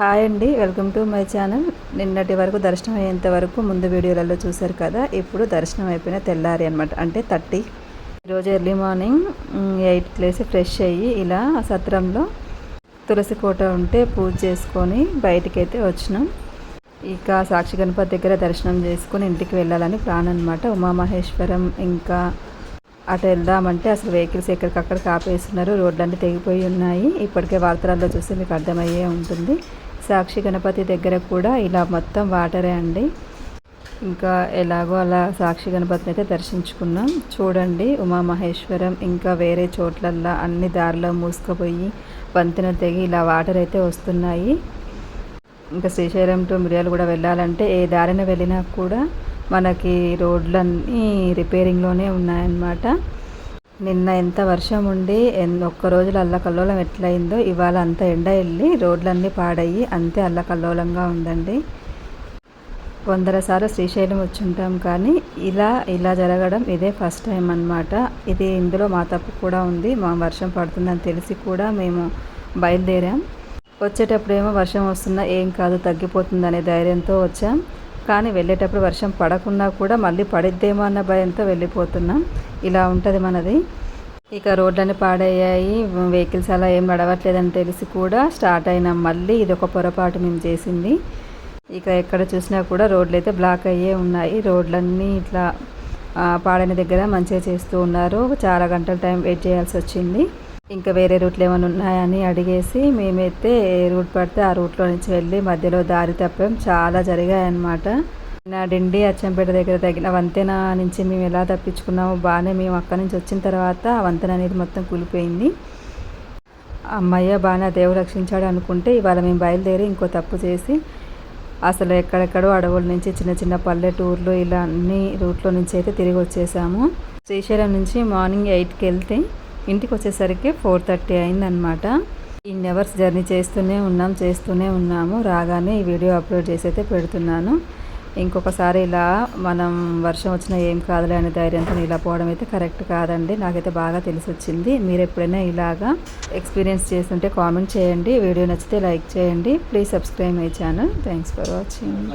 Hi అండి welcome to my channel. నిన్నటి వరకు దర్శనం అయ్యేంత వరకు ముందు వీడియోలలో చూశారు కదా ఇప్పుడు దర్శనం అయిపోయిన తెల్లారి అనమాట అంటే థర్టీ. ఈరోజు ఎర్లీ మార్నింగ్ ఎయిట్కి లేసి ఫ్రెష్ అయ్యి ఇలా సత్రంలో తులసి కోట ఉంటే పూజ చేసుకొని బయటికి అయితే వచ్చినాం. ఇక సాక్షి గణపతి దగ్గర దర్శనం చేసుకొని ఇంటికి వెళ్ళాలని ప్లాన్ అనమాట ఉమామహేశ్వరం ఇంకా అటు వెళ్దామంటే అసలు వెహికల్స్ ఎక్కడికక్కడ కాపేస్తున్నారు రోడ్లన్నీ తెగిపోయి ఉన్నాయి. ఇప్పటికే వార్తలలో చూస్తే మీకు అర్థమయ్యే ఉంటుంది. సాక్షి గణపతి దగ్గర కూడా ఇలా మొత్తం వాటరే అండి. ఇంకా ఎలాగో అలా సాక్షి గణపతిని అయితే దర్శించుకున్నాం. చూడండి ఉమామహేశ్వరం ఇంకా వేరే చోట్లల్లో అన్ని దారిలో మూసుకుపోయి వంతెన తెగి ఇలా వాటర్ అయితే వస్తున్నాయి. ఇంకా శ్రీశైలం టు మిర్యాలు కూడా వెళ్ళాలంటే ఏ దారిన వెళ్ళినా కూడా మనకి రోడ్లన్నీ రిపేరింగ్లోనే ఉన్నాయన్నమాట. నిన్న ఎంత వర్షం ఉండి ఎన్- ఒక్క అల్లకల్లోలం ఎట్లయిందో ఇవాళ అంత ఎండ వెళ్ళి రోడ్లన్నీ పాడయ్యి అంతే అల్లకల్లోలంగా ఉందండి. వందల సార్లు శ్రీశైలం వచ్చుంటాం కానీ ఇలా ఇలా జరగడం ఇదే ఫస్ట్ టైం అన్నమాట. ఇది ఇందులో మా తప్పు కూడా ఉంది మా వర్షం పడుతుందని తెలిసి కూడా మేము బయలుదేరాం. వచ్చేటప్పుడేమో వర్షం వస్తున్నా ఏం కాదు తగ్గిపోతుంది అనే ధైర్యంతో వచ్చాం. కానీ వెళ్ళేటప్పుడు వర్షం పడకున్నా కూడా మళ్ళీ పడిద్దేమో అన్న భయంతో వెళ్ళిపోతున్నాం. ఇలా ఉంటుంది మనది. ఇక రోడ్లన్నీ పాడయ్యాయి. వెహికల్స్ అలా ఏం నడవట్లేదని తెలిసి కూడా స్టార్ట్ అయినాం. మళ్ళీ ఇది ఒక పొరపాటు మేము చేసింది. ఇక ఎక్కడ చూసినా కూడా రోడ్లు అయితే బ్లాక్ అయ్యే ఉన్నాయి. రోడ్లన్నీ ఇట్లా పాడైన దగ్గర మంచిగా చేస్తూ ఉన్నారు. చాలా గంటల టైం వెయిట్ చేయాల్సి వచ్చింది. ఇంకా వేరే రూట్లు ఏమైనా ఉన్నాయని అడిగేసి మేమైతే ఏ రూట్ పడితే ఆ రూట్లో నుంచి వెళ్ళి మధ్యలో దారి తప్పాం. చాలా జరిగాయన్నమాట. నా డిండి అచ్చంపేట దగ్గర తగిన వంతెన నుంచి మేము ఎలా తప్పించుకున్నామో బాగానే మేము అక్కడి నుంచి వచ్చిన తర్వాత ఆ వంతెన అనేది మొత్తం కూలిపోయింది. అమ్మయ్య బాగా దేవుడు రక్షించాడు అనుకుంటే ఇవాళ మేము బయలుదేరి ఇంకో తప్పు చేసి అసలు ఎక్కడెక్కడో అడవుల నుంచి చిన్న చిన్న పల్లెటూర్లు ఇలా అన్ని రూట్లో నుంచి అయితే తిరిగి వచ్చేసాము. శ్రీశైలం నుంచి మార్నింగ్ ఎయిట్కి వెళ్తే ఇంటికి వచ్చేసరికి ఫోర్ థర్టీ అయిందనమాట ఇన్ అవర్స్ జర్నీ చేస్తూనే ఉన్నాం చేస్తూనే ఉన్నాము. రాగానే ఈ వీడియో అప్లోడ్ చేసి అయితే పెడుతున్నాను. ఇంకొకసారి ఇలా మనం వర్షం వచ్చినా ఏం కాదులే అనే ధైర్యంతో ఇలా పోవడం అయితే కరెక్ట్ కాదండి. నాకైతే బాగా తెలిసి వచ్చింది మీరు ఎప్పుడైనా ఇలాగా ఎక్స్పీరియన్స్ చేస్తుంటే కామెంట్ చేయండి. వీడియో నచ్చితే లైక్ చేయండి. Please subscribe my channel. Thanks for watching.